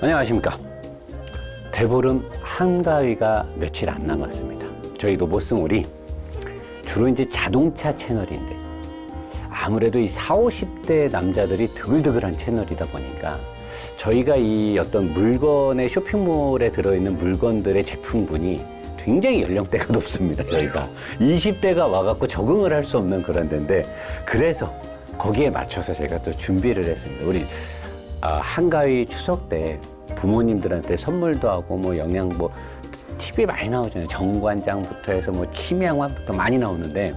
안녕하십니까. 대보름 한가위가 며칠 안 남았습니다. 저희 노보스몰이 주로 이제 자동차 채널인데 아무래도 이 4, 50대 남자들이 드글드글한 채널이다 보니까 저희가 이 어떤 물건의 쇼핑몰에 들어있는 물건들의 제품군이 굉장히 연령대가 높습니다. 저희가 20대가 와갖고 적응을 할 수 없는 그런 데인데 그래서 거기에 맞춰서 제가 또 준비를 했습니다. 우리 아, 한가위 추석 때 부모님들한테 선물도 하고 뭐 영양 뭐 TV 많이 나오잖아요. 정관장부터 해서 뭐 침양환부터 많이 나오는데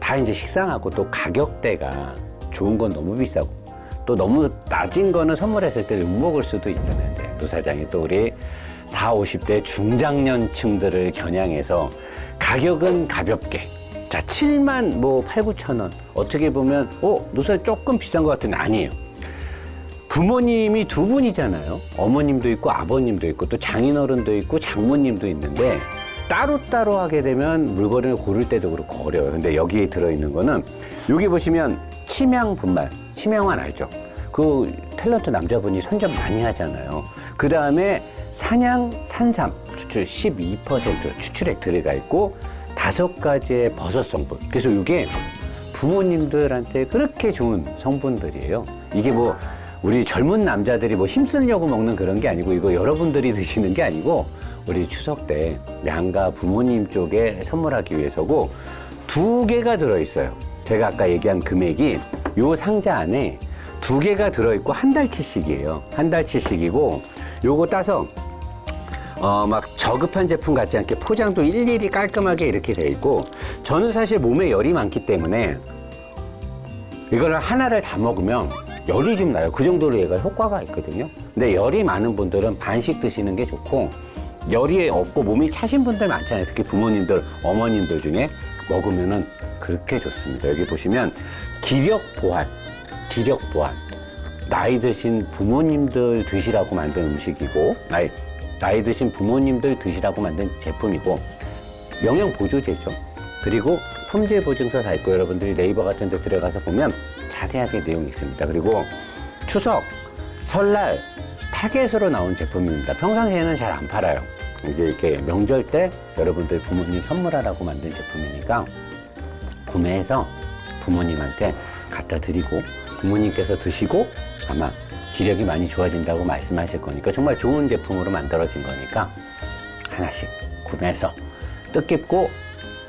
다 이제 식상하고 또 가격대가 좋은 건 너무 비싸고 또 너무 낮은 거는 선물했을 때 욕먹을 수도 있잖아요. 노 사장이 또 우리 4, 50대 중장년층들을 겨냥해서 가격은 가볍게 자 7만 뭐 8, 9천 원 어떻게 보면 어 노사 조금 비싼 것 같은데 아니에요. 부모님이 두 분이잖아요. 어머님도 있고 아버님도 있고 또 장인어른도 있고 장모님도 있는데 따로따로 하게 되면 물건을 고를 때도 그렇고 어려워요. 근데 여기에 들어있는 거는 여기 보시면 침향 분말, 침향환 알죠? 그 탤런트 남자분이 선전 많이 하잖아요. 그 다음에 산양 산삼 추출 12% 추출액 들어가 있고 다섯 가지의 버섯 성분. 그래서 이게 부모님들한테 그렇게 좋은 성분들이에요. 이게 뭐 우리 젊은 남자들이 뭐 힘쓰려고 먹는 그런 게 아니고 이거 여러분들이 드시는 게 아니고 우리 추석 때 양가 부모님 쪽에 선물하기 위해서고 두 개가 들어있어요. 제가 아까 얘기한 금액이 요 상자 안에 두 개가 들어있고 한 달치씩이에요. 한 달치씩이고 요거 따서 어, 막 저급한 제품 같지 않게 포장도 일일이 깔끔하게 이렇게 돼 있고 저는 사실 몸에 열이 많기 때문에 이거를 하나를 다 먹으면 열이 좀 나요. 그 정도로 얘가 효과가 있거든요. 근데 열이 많은 분들은 반씩 드시는 게 좋고 열이 없고 몸이 차신 분들 많잖아요. 특히 부모님들, 어머님들 중에 먹으면은 그렇게 좋습니다. 여기 보시면 기력 보완, 기력 보완. 나이 드신 부모님들 드시라고 만든 음식이고, 나이, 나이 드신 부모님들 드시라고 만든 제품이고, 영양 보조제죠. 그리고 품질 보증서 다 있고 여러분들이 네이버 같은 데 들어가서 보면 자세하게 내용이 있습니다. 그리고 추석, 설날 타겟으로 나온 제품입니다. 평상시에는 잘 안 팔아요. 이게 이렇게 명절 때 여러분들 부모님 선물하라고 만든 제품이니까 구매해서 부모님한테 갖다 드리고 부모님께서 드시고 아마 기력이 많이 좋아진다고 말씀하실 거니까 정말 좋은 제품으로 만들어진 거니까 하나씩 구매해서 뜻깊고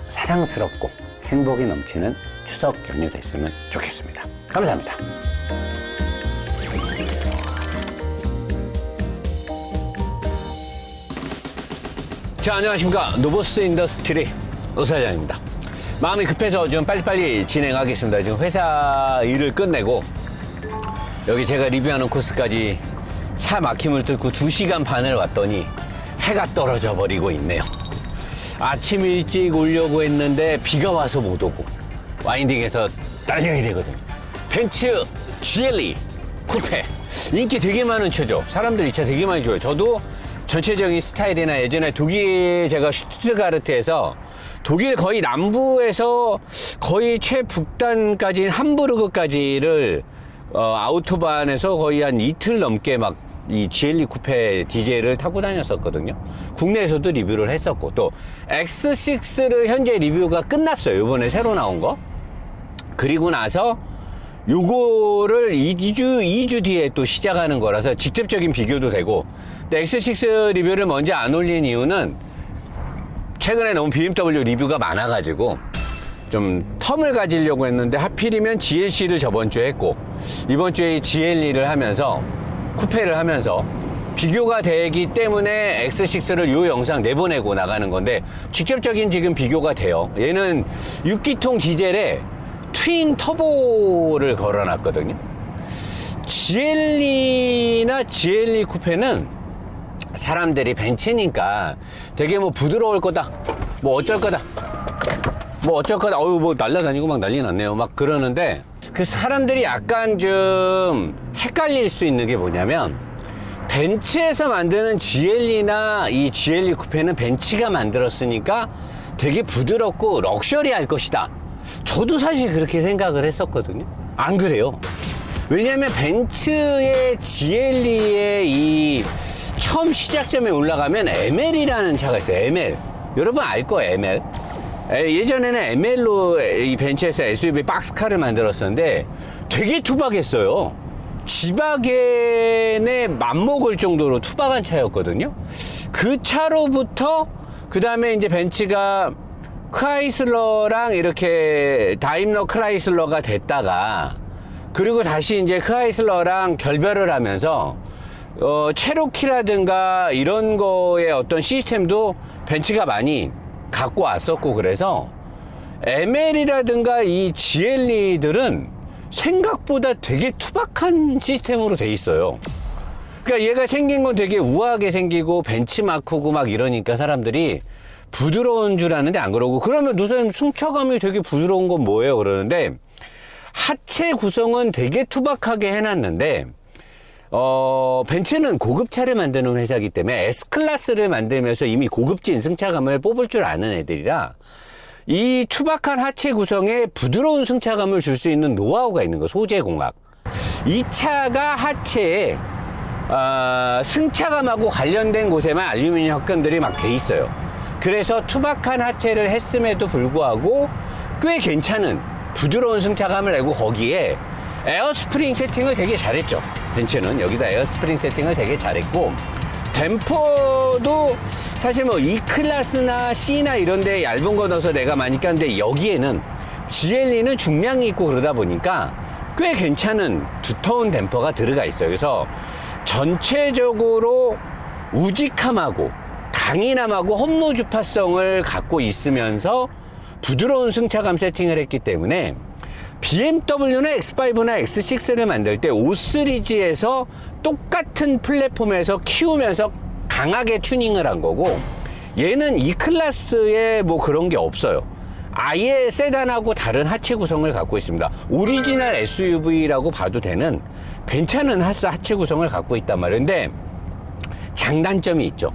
사랑스럽고 행복이 넘치는 추석 연휴 됐으면 좋겠습니다. 감사합니다. 자, 안녕하십니까. 노보스 인더스트리 의사장입니다. 마음이 급해서 좀 빨리빨리 진행하겠습니다. 지금 회사 일을 끝내고 여기 제가 리뷰하는 코스까지 차 막힘을 뚫고 2시간 반을 왔더니 해가 떨어져 버리고 있네요. 아침 일찍 오려고 했는데 비가 와서 못 오고 와인딩에서 딸려야 되거든요. 벤츠 GLE 쿠페 인기 되게 많은 차죠. 사람들이 이차 되게 많이 좋아해요. 저도 전체적인 스타일이나 예전에 독일 제가 슈트가르트에서 독일 거의 남부에서 거의 최북단까지인 함부르크까지를 어, 아우토반에서 거의 한 이틀 넘게 막 이 GLE 쿠페 디젤을 타고 다녔었거든요. 국내에서도 리뷰를 했었고 또 X6를 현재 리뷰가 끝났어요. 이번에 새로 나온 거. 그리고 나서 요거를 2주, 2주 뒤에 또 시작하는 거라서 직접적인 비교도 되고 근데 X6 리뷰를 먼저 안 올린 이유는 최근에 너무 BMW 리뷰가 많아가지고 좀 텀을 가지려고 했는데 하필이면 GLC를 저번 주에 했고 이번 주에 GLE를 하면서 쿠페를 하면서 비교가 되기 때문에 X6를 이 영상 내보내고 나가는 건데 직접적인 지금 비교가 돼요. 얘는 6기통 디젤에 트윈 터보를 걸어놨거든요. GLE나 GLE 쿠페는 사람들이 벤츠니까 되게 뭐 부드러울 거다, 뭐 어쩔 거다, 뭐 어쩔 거다, 어유 뭐 날라다니고 막 난리 났네요. 막 그러는데 그 사람들이 약간 좀 헷갈릴 수 있는 게 뭐냐면 벤츠에서 만드는 GLE나 이 GLE 쿠페는 벤츠가 만들었으니까 되게 부드럽고 럭셔리할 것이다. 저도 사실 그렇게 생각을 했었거든요. 안 그래요. 왜냐면 벤츠의 GLE의 이 처음 시작점에 올라가면 ML이라는 차가 있어요. ML. 여러분 알 거예요, ML. 에, 예전에는 ML로 이 벤츠에서 SUV 박스카를 만들었었는데 되게 투박했어요. 지바겐에 맞먹을 정도로 투박한 차였거든요. 그 차로부터 그 다음에 이제 벤츠가 크라이슬러랑 이렇게 다임러 크라이슬러가 됐다가 그리고 다시 이제 크라이슬러랑 결별을 하면서 어, 체로키라든가 이런 거의 어떤 시스템도 벤츠가 많이 갖고 왔었고 그래서 ML이라든가 이 GLE들은 생각보다 되게 투박한 시스템으로 돼 있어요. 그러니까 얘가 생긴 건 되게 우아하게 생기고 벤치마크고 막 이러니까 사람들이 부드러운 줄 아는데 안 그러고 그러면 누선 승차감이 되게 부드러운 건 뭐예요 그러는데 하체 구성은 되게 투박하게 해놨는데 어, 벤츠는 고급차를 만드는 회사이기 때문에 S클래스를 만들면서 이미 고급진 승차감을 뽑을 줄 아는 애들이라 이 투박한 하체 구성에 부드러운 승차감을 줄 수 있는 노하우가 있는 거 소재 공학. 이 차가 하체에 아, 승차감하고 관련된 곳에만 알루미늄 합금들이 막 돼 있어요. 그래서 투박한 하체를 했음에도 불구하고 꽤 괜찮은 부드러운 승차감을 내고 거기에 에어스프링 세팅을 되게 잘했죠. 벤츠는 여기다 에어스프링 세팅을 되게 잘했고 댐퍼도 사실 뭐 E클래스나 C나 이런 데 얇은 거 넣어서 내가 많이 깠는데 여기에는 GLE는 중량이 있고 그러다 보니까 꽤 괜찮은 두터운 댐퍼가 들어가 있어요. 그래서 전체적으로 우직함하고 강인함하고 험로 주파성을 갖고 있으면서 부드러운 승차감 세팅을 했기 때문에 BMW나 X5나 X6를 만들 때 5 시리즈에서 똑같은 플랫폼에서 키우면서 강하게 튜닝을 한 거고 얘는 이 클래스에 뭐 그런 게 없어요. 아예 세단하고 다른 하체 구성을 갖고 있습니다. 오리지널 SUV라고 봐도 되는 괜찮은 하체 구성을 갖고 있단 말인데 장단점이 있죠.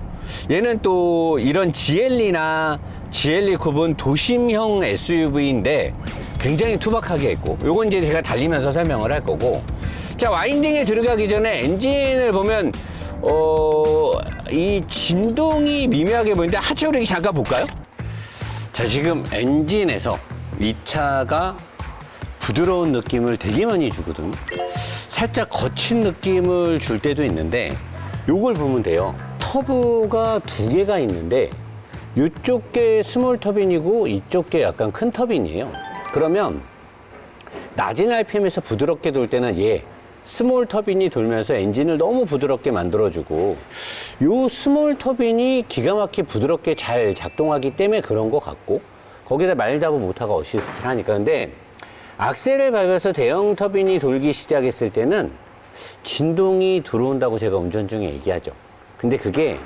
얘는 또 이런 GLE나 GLE 구분 도심형 SUV인데 굉장히 투박하게 했고 요건 이제 제가 달리면서 설명을 할 거고 자 와인딩에 들어가기 전에 엔진을 보면 어, 이 진동이 미묘하게 보이는데 하체 오르기 잠깐 볼까요? 자 지금 엔진에서 이 차가 부드러운 느낌을 되게 많이 주거든요 살짝 거친 느낌을 줄 때도 있는데 요걸 보면 돼요. 터보가 두 개가 있는데 이쪽 게 스몰 터빈이고 이쪽 게 약간 큰 터빈이에요. 그러면 낮은 RPM에서 부드럽게 돌 때는 얘 스몰 터빈이 돌면서 엔진을 너무 부드럽게 만들어주고 요 스몰 터빈이 기가 막히게 부드럽게 잘 작동하기 때문에 그런 것 같고 거기다 말다보 모터가 어시스트를 하니까. 근데 악셀을 밟아서 대형 터빈이 돌기 시작했을 때는 진동이 들어온다고 제가 운전 중에 얘기하죠. 근데 그게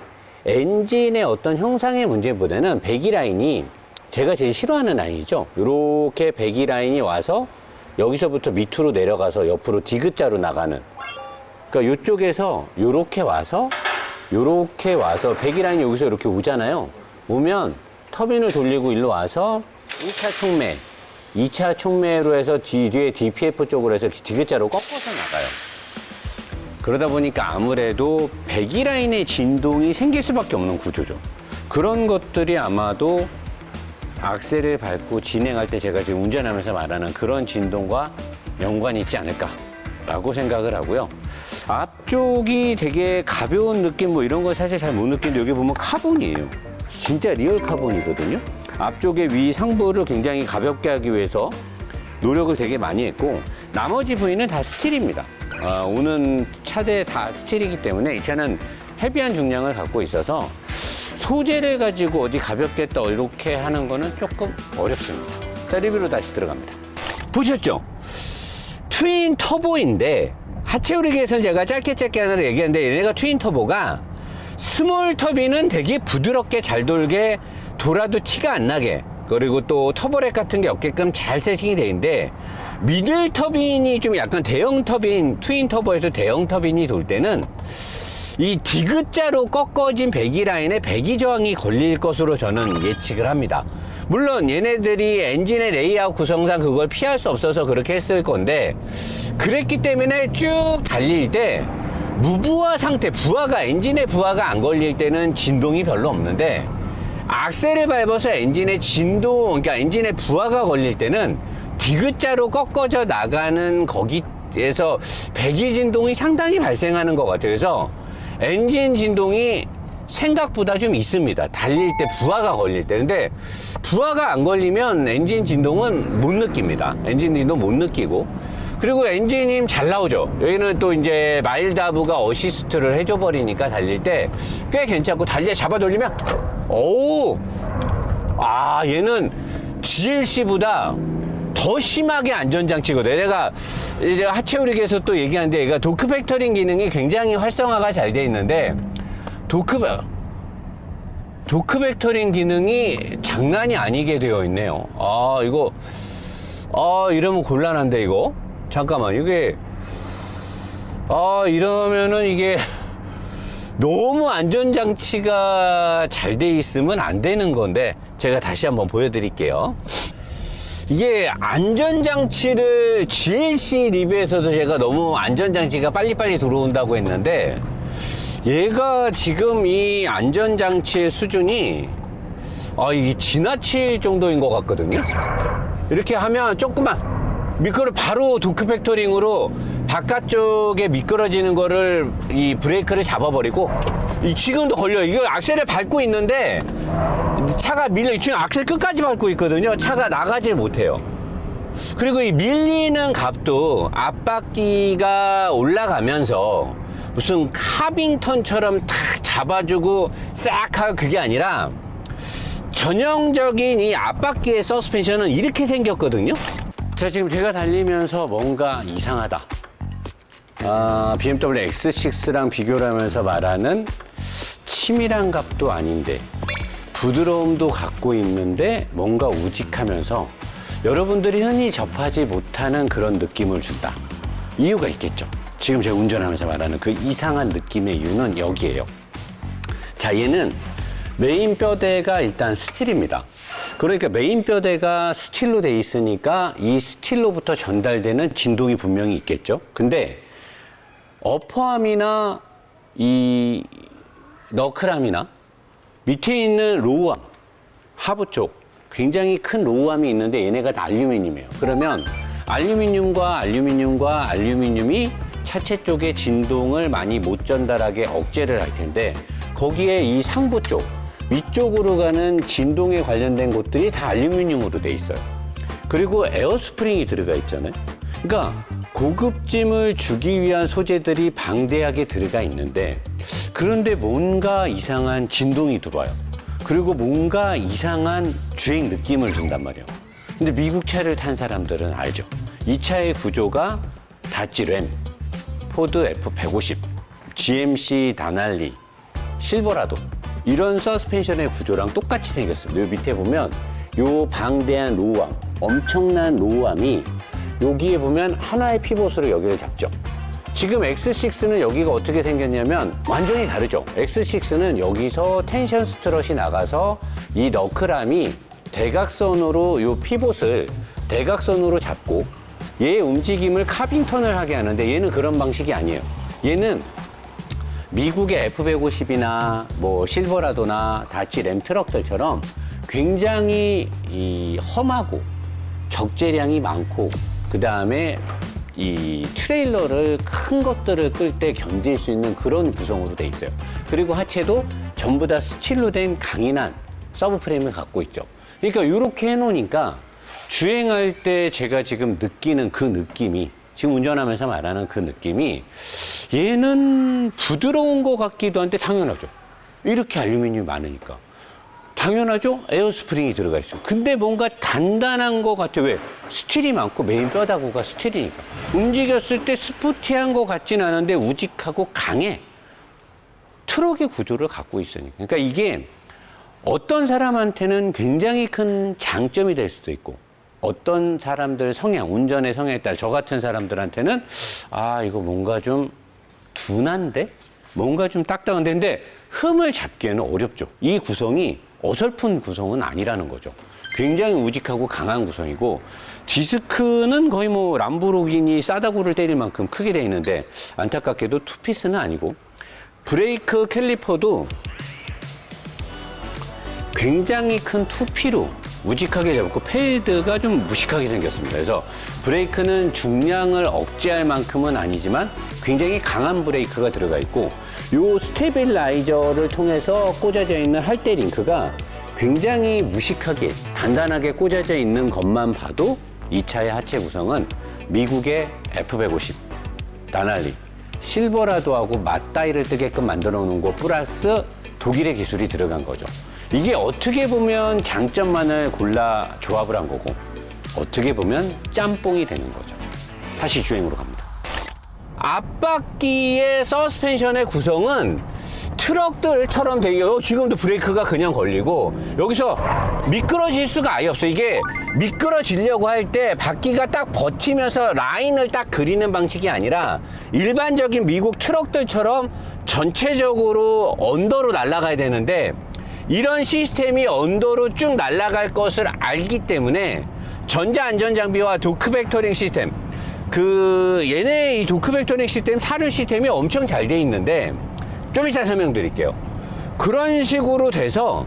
엔진의 어떤 형상의 문제보다는 배기 라인이 제가 제일 싫어하는 라인이죠. 이렇게 배기 라인이 와서 여기서부터 밑으로 내려가서 옆으로 디귿자로 나가는. 그러니까 이쪽에서 이렇게 와서 이렇게 와서 배기 라인이 여기서 이렇게 오잖아요. 오면 터빈을 돌리고 일로 와서 1차 촉매 2차 촉매로 해서 뒤, 뒤에 DPF 쪽으로 해서 디귿자로 꺾어서 나가요 그러다 보니까 아무래도 배기 라인의 진동이 생길 수밖에 없는 구조죠 그런 것들이 아마도 악셀을 밟고 진행할 때 제가 지금 운전하면서 말하는 그런 진동과 연관이 있지 않을까라고 생각을 하고요. 앞쪽이 되게 가벼운 느낌 뭐 이런 거 사실 잘 못 느끼는데 여기 보면 카본이에요. 진짜 리얼 카본이거든요. 앞쪽의 위 상부를 굉장히 가볍게 하기 위해서 노력을 되게 많이 했고 나머지 부위는 다 스틸입니다. 아, 오는 차대 다 스틸이기 때문에 이 차는 헤비한 중량을 갖고 있어서 소재를 가지고 어디 가볍게 떠 이렇게 하는 거는 조금 어렵습니다. 자, 리뷰로 다시 들어갑니다. 보셨죠? 트윈 터보인데 하체 오리기에서는 제가 짧게 짧게 하나 얘기했는데 얘네가 트윈 터보가 스몰 터빈은 되게 부드럽게 잘 돌게 돌아도 티가 안 나게 그리고 또 터보렉 같은 게 없게끔 잘 세팅이 돼 있는데 미들 터빈이 좀 약간 대형 터빈 트윈 터보에서 대형 터빈이 돌 때는 이 디귿자로 꺾어진 배기 라인에 배기 저항이 걸릴 것으로 저는 예측을 합니다. 물론 얘네들이 엔진의 레이아웃 구성상 그걸 피할 수 없어서 그렇게 했을 건데 그랬기 때문에 쭉 달릴 때 무부하 상태, 부하가 엔진에 부하가 안 걸릴 때는 진동이 별로 없는데 악셀을 밟아서 엔진에 진동, 그러니까 엔진에 부하가 걸릴 때는 디귿자로 꺾어져 나가는 거기에서 배기 진동이 상당히 발생하는 것 같아요. 그래서 엔진 진동이 생각보다 좀 있습니다. 달릴 때 부하가 걸릴 때. 근데 부하가 안 걸리면 엔진 진동은 못 느낍니다. 엔진 진동 못 느끼고. 그리고 엔진이 잘 나오죠. 여기는 또 이제 마일다브가 어시스트를 해줘 버리니까 달릴 때 꽤 괜찮고 달리에 잡아 돌리면 오! 아, 얘는 GLC보다 더 심하게 안전장치거든. 내가 이제 하체 우리에서 또 얘기하는데 얘가 도크 팩터링 기능이 굉장히 활성화가 잘 돼 있는데 도크 도크 팩터링 기능이 장난이 아니게 되어 있네요. 아, 이거 아, 이러면 곤란한데 이거. 잠깐만. 이게 아, 이러면은 이게 너무 안전장치가 잘 돼 있으면 안 되는 건데 제가 다시 한번 보여드릴게요. 이게 안전장치를 GLC 리뷰에서도 제가 너무 안전장치가 빨리빨리 들어온다고 했는데 얘가 지금 이 안전장치의 수준이 아, 이게 지나칠 정도인 것 같거든요. 이렇게 하면 조금만 미끄러 바로 도크 팩토링으로 바깥쪽에 미끄러지는 거를 이 브레이크를 잡아버리고 이 지금도 걸려 요. 이거 악셀을 밟고 있는데 차가 밀려 지금 악셀 끝까지 밟고 있거든요. 차가 나가질 못해요. 그리고 이 밀리는 값도 앞바퀴가 올라가면서 무슨 카빙턴처럼 탁 잡아주고 싹 하고 그게 아니라 전형적인 이 앞바퀴의 서스펜션은 이렇게 생겼거든요. 자, 지금 제가 달리면서 뭔가 이상하다. 아, BMW X6랑 비교를 하면서 말하는 치밀한 값도 아닌데 부드러움도 갖고 있는데 뭔가 우직하면서 여러분들이 흔히 접하지 못하는 그런 느낌을 준다. 이유가 있겠죠. 지금 제가 운전하면서 말하는 그 이상한 느낌의 이유는 여기에요. 자, 얘는 메인 뼈대가 일단 스틸입니다. 그러니까 메인 뼈대가 스틸로 돼 있으니까 이 스틸로부터 전달되는 진동이 분명히 있겠죠. 근데 어퍼암이나 이 너클암이나 밑에 있는 로우암, 하부 쪽 굉장히 큰 로우암이 있는데 얘네가 다 알루미늄이에요. 그러면 알루미늄과 알루미늄과 알루미늄이 차체 쪽의 진동을 많이 못 전달하게 억제를 할 텐데 거기에 이 상부 쪽 위쪽으로 가는 진동에 관련된 곳들이 다 알루미늄으로 돼 있어요. 그리고 에어스프링이 들어가 있잖아요. 그러니까 고급짐을 주기 위한 소재들이 방대하게 들어가 있는데 그런데 뭔가 이상한 진동이 들어와요. 그리고 뭔가 이상한 주행 느낌을 준단 말이에요. 근데 미국 차를 탄 사람들은 알죠. 이 차의 구조가 다찌 램, 포드 F150, GMC 다날리, 실버라도 이런 서스펜션의 구조랑 똑같이 생겼습니다. 요 밑에 보면 요 방대한 로우암, 엄청난 로우암이 여기에 보면 하나의 피봇으로 여기를 잡죠. 지금 X6는 여기가 어떻게 생겼냐면 완전히 다르죠. X6는 여기서 텐션 스트럿이 나가서 이 너클함이 대각선으로 요 피봇을 대각선으로 잡고 얘의 움직임을 카빙턴을 하게 하는데 얘는 그런 방식이 아니에요. 얘는 미국의 F150이나 뭐 실버라도나 다치 램 트럭들처럼 굉장히 이 험하고 적재량이 많고 그 다음에 이 트레일러를 큰 것들을 끌 때 견딜 수 있는 그런 구성으로 돼 있어요. 그리고 하체도 전부 다 스틸로 된 강인한 서브 프레임을 갖고 있죠. 그러니까 이렇게 해놓으니까 주행할 때 제가 지금 느끼는 그 느낌이 지금 운전하면서 말하는 그 느낌이 얘는 부드러운 것 같기도 한데 당연하죠. 이렇게 알루미늄이 많으니까. 당연하죠? 에어스프링이 들어가 있어요. 근데 뭔가 단단한 것 같아요. 왜? 스틸이 많고 메인 뼈다구가 스틸이니까. 움직였을 때 스포티한 것 같진 않은데 우직하고 강해. 트럭의 구조를 갖고 있으니까. 그러니까 이게 어떤 사람한테는 굉장히 큰 장점이 될 수도 있고 어떤 사람들 성향, 운전의 성향에 따라 저 같은 사람들한테는 아, 이거 뭔가 좀 둔한데? 뭔가 좀 딱딱한데? 근데 흠을 잡기에는 어렵죠. 이 구성이 어설픈 구성은 아니라는 거죠. 굉장히 우직하고 강한 구성이고 디스크는 거의 뭐 람보르기니 싸다구를 때릴 만큼 크게 돼 있는데 안타깝게도 투피스는 아니고 브레이크 캘리퍼도 굉장히 큰 투피로 우직하게 잡고 패드가 좀 무식하게 생겼습니다. 그래서 브레이크는 중량을 억제할 만큼은 아니지만 굉장히 강한 브레이크가 들어가 있고 요 스테빌라이저를 통해서 꽂아져 있는 할대 링크가 굉장히 무식하게 단단하게 꽂아져 있는 것만 봐도 이 차의 하체 구성은 미국의 F150 나날리 실버라도 하고 맞다이를 뜨게끔 만들어 놓은 거 플러스 독일의 기술이 들어간 거죠. 이게 어떻게 보면 장점만을 골라 조합을 한 거고 어떻게 보면 짬뽕이 되는 거죠. 다시 주행으로 갑니다. 앞바퀴의 서스펜션의 구성은 트럭들처럼 되어 지금도 브레이크가 그냥 걸리고 여기서 미끄러질 수가 아예 없어 이게 미끄러지려고 할 때 바퀴가 딱 버티면서 라인을 딱 그리는 방식이 아니라 일반적인 미국 트럭들처럼 전체적으로 언더로 날아가야 되는데 이런 시스템이 언더로 쭉 날아갈 것을 알기 때문에 전자 안전 장비와 도크 벡터링 시스템 그 얘네 이 도크 벡터링 시스템 사륜 시스템이 엄청 잘 돼 있는데 좀 이따 설명드릴게요. 그런 식으로 돼서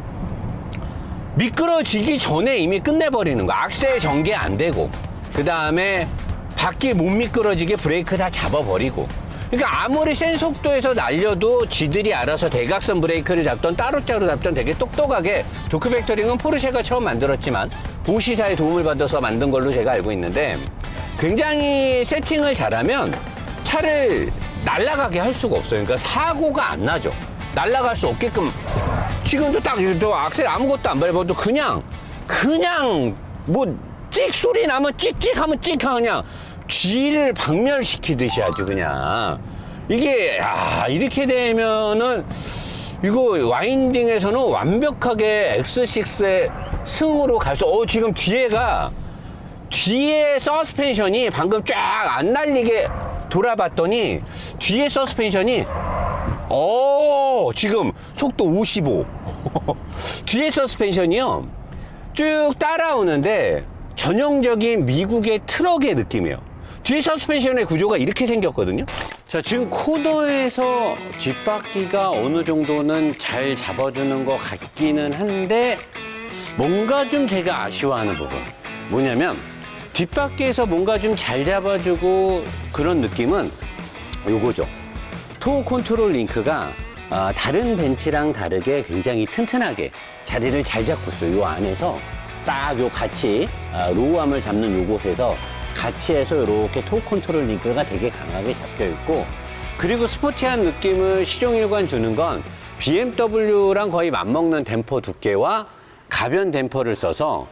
미끄러지기 전에 이미 끝내버리는 거. 악셀 전개 안 되고 그 다음에 바퀴 못 미끄러지게 브레이크 다 잡아버리고. 그러니까 아무리 센 속도에서 날려도 지들이 알아서 대각선 브레이크를 잡던 따로따로 잡던 되게 똑똑하게 도크 벡터링은 포르쉐가 처음 만들었지만 보시사의 도움을 받아서 만든 걸로 제가 알고 있는데 굉장히 세팅을 잘하면 차를 날아가게 할 수가 없어요. 그러니까 사고가 안 나죠. 날아갈 수 없게끔 지금도 딱또 악셀 아무것도 안 밟아도 그냥 그냥 뭐 찍 소리 나면 찍찍 하면 찍 그냥 쥐를 박멸시키듯이 아주 그냥 이게 야 이렇게 되면은 이거 와인딩에서는 완벽하게 X6의 승으로 갈 수, 어, 지금 뒤에가, 뒤에 서스펜션이 방금 쫙 안 날리게 돌아봤더니, 뒤에 서스펜션이, 어, 지금 속도 55. 뒤에 서스펜션이요. 쭉 따라오는데, 전형적인 미국의 트럭의 느낌이에요. 뒤에 서스펜션의 구조가 이렇게 생겼거든요. 자, 지금 코너에서 뒷바퀴가 어느 정도는 잘 잡아주는 것 같기는 한데, 뭔가 좀 제가 아쉬워하는 부분. 뭐냐면, 뒷바퀴에서 뭔가 좀 잘 잡아주고 그런 느낌은 요거죠. 토 컨트롤 링크가 아, 다른 벤치랑 다르게 굉장히 튼튼하게 자리를 잘 잡고 있어요. 요 안에서 딱 요 같이 아, 로우암을 잡는 요곳에서 같이 해서 이렇게 토 컨트롤 링크가 되게 강하게 잡혀 있고 그리고 스포티한 느낌을 시종일관 주는 건 BMW랑 거의 맞먹는 댐퍼 두께와 가변 댐퍼를 써서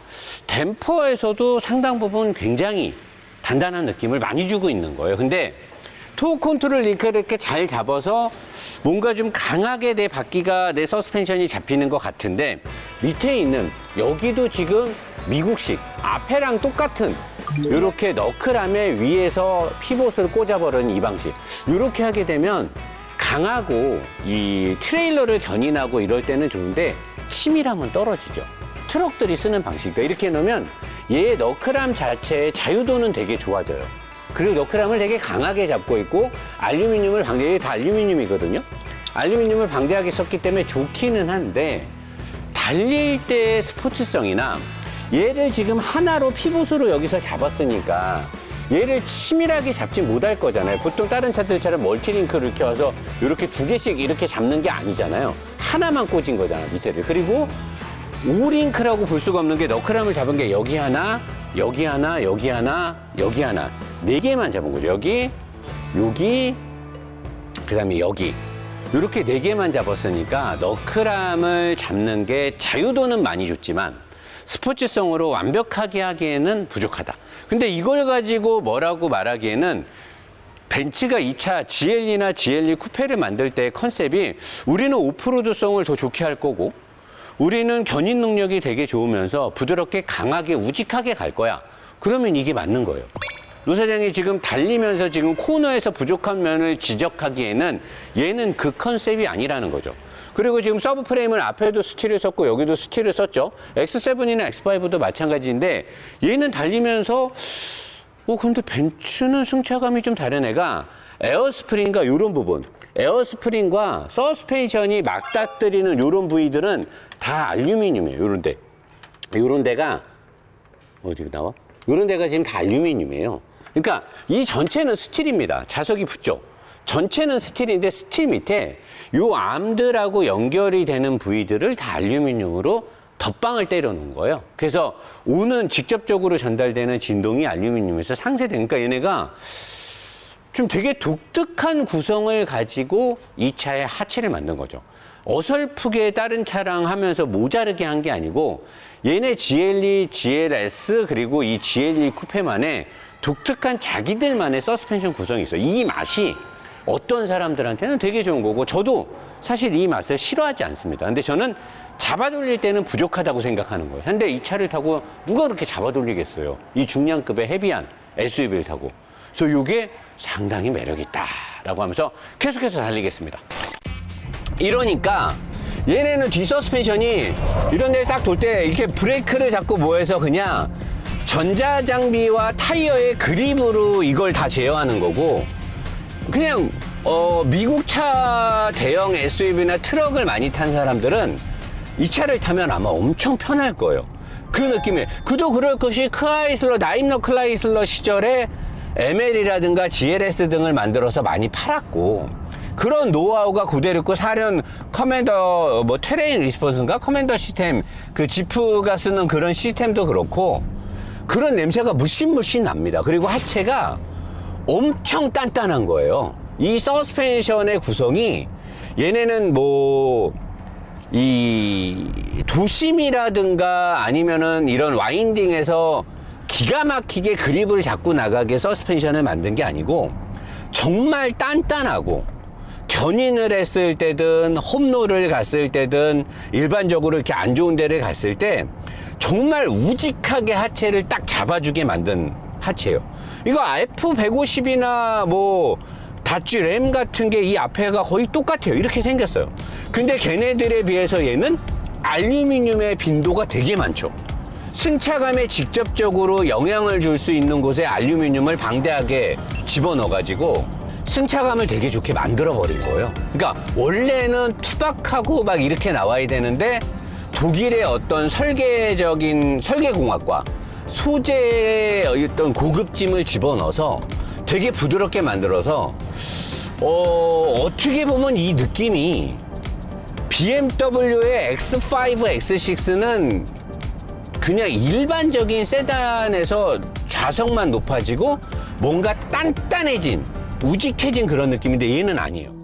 댐퍼에서도 상당 부분 굉장히 단단한 느낌을 많이 주고 있는 거예요. 근데 토 컨트롤 링크를 이렇게 잘 잡아서 뭔가 좀 강하게 내 바퀴가 내 서스펜션이 잡히는 것 같은데 밑에 있는 여기도 지금 미국식 앞에랑 똑같은 이렇게 너클함에 위에서 피봇을 꽂아버리는 이 방식 이렇게 하게 되면 강하고 이 트레일러를 견인하고 이럴 때는 좋은데 치밀함은 떨어지죠. 트럭들이 쓰는 방식이다. 이렇게 놓으면 얘의 너클함 자체의 자유도는 되게 좋아져요. 그리고 너클함을 되게 강하게 잡고 있고 알루미늄을 방대, 이게 다 알루미늄이거든요. 알루미늄을 방대하게 썼기 때문에 좋기는 한데 달릴 때의 스포츠성이나 얘를 지금 하나로 피봇으로 여기서 잡았으니까 얘를 치밀하게 잡지 못할 거잖아요. 보통 다른 차들처럼 멀티링크를 와서 이렇게 두 개씩 이렇게 잡는 게 아니잖아요. 하나만 꽂은 거잖아, 밑에를. 그리고 오링크라고 볼 수가 없는 게 너클함을 잡은 게 여기 하나, 여기 하나, 여기 하나, 여기 하나. 네 개만 잡은 거죠. 여기, 여기, 그 다음에 여기. 이렇게 네 개만 잡았으니까 너클함을 잡는 게 자유도는 많이 줬지만 스포츠성으로 완벽하게 하기에는 부족하다. 근데 이걸 가지고 뭐라고 말하기에는 벤츠가 2차 GLE나 GLE 쿠페를 만들 때 컨셉이 우리는 오프로드성을 더 좋게 할 거고 우리는 견인 능력이 되게 좋으면서 부드럽게 강하게 우직하게 갈 거야. 그러면 이게 맞는 거예요. 노 사장이 지금 달리면서 지금 코너에서 부족한 면을 지적하기에는 얘는 그 컨셉이 아니라는 거죠. 그리고 지금 서브 프레임을 앞에도 스틸을 썼고 여기도 스틸을 썼죠. X7이나 X5도 마찬가지인데 얘는 달리면서 어 근데 벤츠는 승차감이 좀 다른 애가 에어스프링과 이런 부분 에어스프링과 서스펜션이 맞닥뜨리는 이런 부위들은 다 알루미늄이에요. 요런 데. 요런 데가 어디 나와? 요런 데가 지금 다 알루미늄이에요. 그러니까 이 전체는 스틸입니다. 자석이 붙죠. 전체는 스틸인데 스틸 밑에 요 암들하고 연결이 되는 부위들을 다 알루미늄으로 덧방을 때려 놓은 거예요. 그래서 오는 직접적으로 전달되는 진동이 알루미늄에서 상쇄되니까 얘네가 좀 되게 독특한 구성을 가지고 이 차의 하체를 만든 거죠. 어설프게 다른 차랑 하면서 모자르게 한 게 아니고 얘네 GLE, GLS 그리고 이 GLE 쿠페만의 독특한 자기들만의 서스펜션 구성이 있어요. 이 맛이 어떤 사람들한테는 되게 좋은 거고 저도 사실 이 맛을 싫어하지 않습니다. 근데 저는 잡아 돌릴 때는 부족하다고 생각하는 거예요. 근데 이 차를 타고 누가 그렇게 잡아 돌리겠어요? 이 중량급의 헤비한 SUV를 타고. 그래서 이게 상당히 매력 있다라고 하면서 계속해서 달리겠습니다. 이러니까 얘네는 뒤 서스펜션이 이런 데 딱 돌 때 이렇게 브레이크를 잡고 뭐해서 그냥 전자장비와 타이어의 그립으로 이걸 다 제어하는 거고 그냥 어, 미국 차 대형 SUV나 트럭을 많이 탄 사람들은 이 차를 타면 아마 엄청 편할 거예요. 그 느낌에 그도 그럴 것이 크라이슬러 나임러 클라이슬러 시절에 ML이라든가 GLS 등을 만들어서 많이 팔았고 그런 노하우가 그대로 있고 사륜 커맨더 뭐 테레인 리스폰스인가 커맨더 시스템 그 지프가 쓰는 그런 시스템도 그렇고 그런 냄새가 무신무신 납니다. 그리고 하체가 엄청 단단한 거예요. 이 서스펜션의 구성이 얘네는 뭐 이 도심이라든가 아니면은 이런 와인딩에서 기가 막히게 그립을 잡고 나가게 서스펜션을 만든 게 아니고 정말 단단하고 견인을 했을 때든 홈로를 갔을 때든 일반적으로 이렇게 안 좋은 데를 갔을 때 정말 우직하게 하체를 딱 잡아주게 만든 하체예요. 이거 F150이나 뭐 다쥐 램 같은 게 이 앞에가 거의 똑같아요. 이렇게 생겼어요. 근데 걔네들에 비해서 얘는 알루미늄의 빈도가 되게 많죠. 승차감에 직접적으로 영향을 줄 수 있는 곳에 알루미늄을 방대하게 집어넣어가지고 승차감을 되게 좋게 만들어 버린 거예요. 그러니까 원래는 투박하고 막 이렇게 나와야 되는데 독일의 어떤 설계적인 설계공학과 소재의 어떤 고급짐을 집어넣어서 되게 부드럽게 만들어서 어, 어떻게 보면 이 느낌이 BMW의 X5, X6는 그냥 일반적인 세단에서 좌석만 높아지고 뭔가 단단해진, 우직해진 그런 느낌인데 얘는 아니에요.